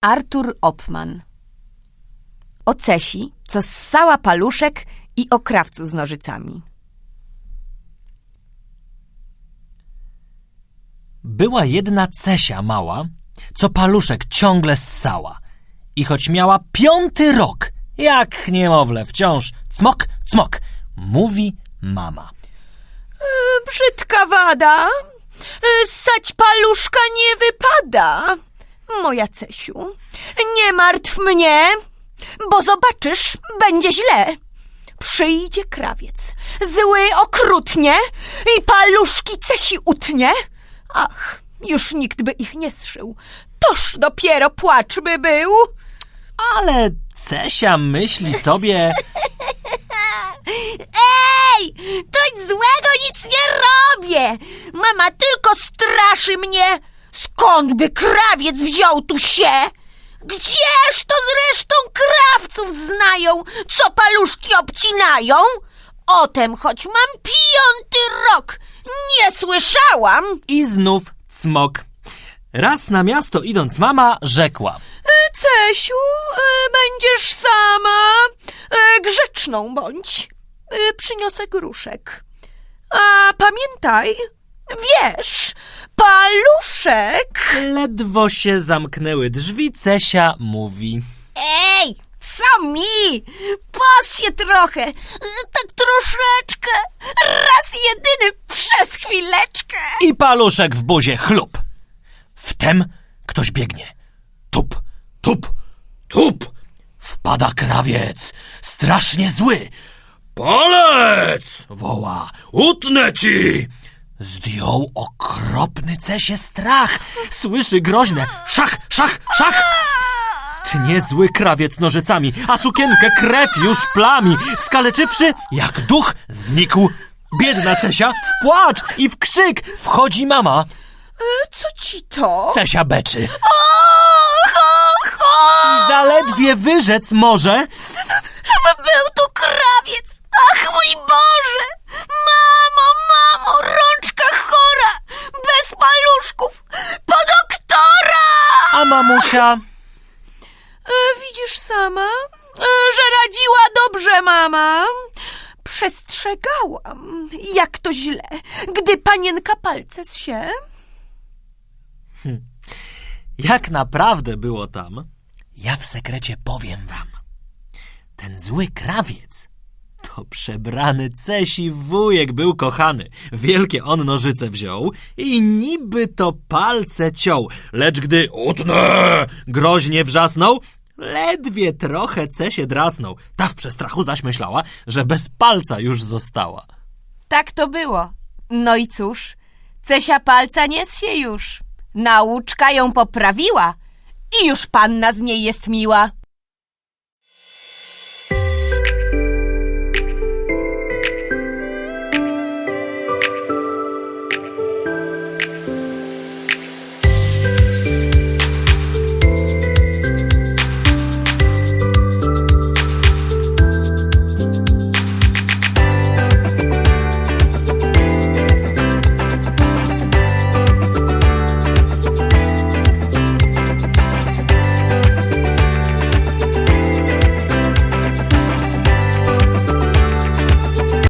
Artur Opman O Cesi, co ssała paluszek i o krawcu z nożycami. Była jedna Cesia mała, co paluszek ciągle ssała. I choć miała piąty rok, jak niemowlę wciąż, cmok, cmok, mówi mama. Brzydka wada. Ssać paluszka nie wypada. Moja Cesiu, nie martw mnie, bo zobaczysz, będzie źle. Przyjdzie krawiec, zły okrutnie i paluszki Cesi utnie. Ach, już nikt by ich nie zszył. Toż dopiero płacz by był. Ale Cesia myśli sobie, Ej, to nic złego nic nie robię. Mama tylko straszy mnie. Skąd by krawiec wziął tu się? Gdzież to zresztą krawców znają, co paluszki obcinają? O tem, choć mam piąty rok, nie słyszałam. i znów cmok. Raz na miasto idąc mama rzekła. Cesiu, e, będziesz sama. E, Grzeczną bądź. E, Przyniosę gruszek. A pamiętaj, wiesz, paluszek. Ledwo się zamknęły drzwi, Cesia mówi. Ej, co mi? Pas się trochę, tak troszeczkę, raz jedyny przez chwileczkę. I paluszek w buzie chlup. Wtem ktoś biegnie. Tup, tup, tup. Wpada krawiec, strasznie zły. Palec! woła. Utnę ci! Zdjął okropny cesie strach. Słyszy groźne szach, szach, szach. Tnie zły krawiec nożycami, a sukienkę krew już plami. Skaleczywszy, jak duch, znikł. Biedna Cesia w płacz i w krzyk wchodzi mama. Co ci to? Cesia beczy. I zaledwie wyrzec może, mamusia E, Widzisz sama, e, że radziła dobrze mama. Przestrzegałam, jak to źle, gdy panienka palce się. Jak naprawdę było tam, ja w sekrecie powiem wam. Ten zły krawiec to przebrany Cesi wujek był kochany. Wielkie on nożyce wziął i niby to palce ciął, lecz gdy utnę groźnie wrzasnął, ledwie trochę Cesie drasnął. Ta w przestrachu zaś myślała, że bez palca już została. Tak to było. No i cóż, Cesia palca nie się już. Nauczka ją poprawiła i już panna z niej jest miła.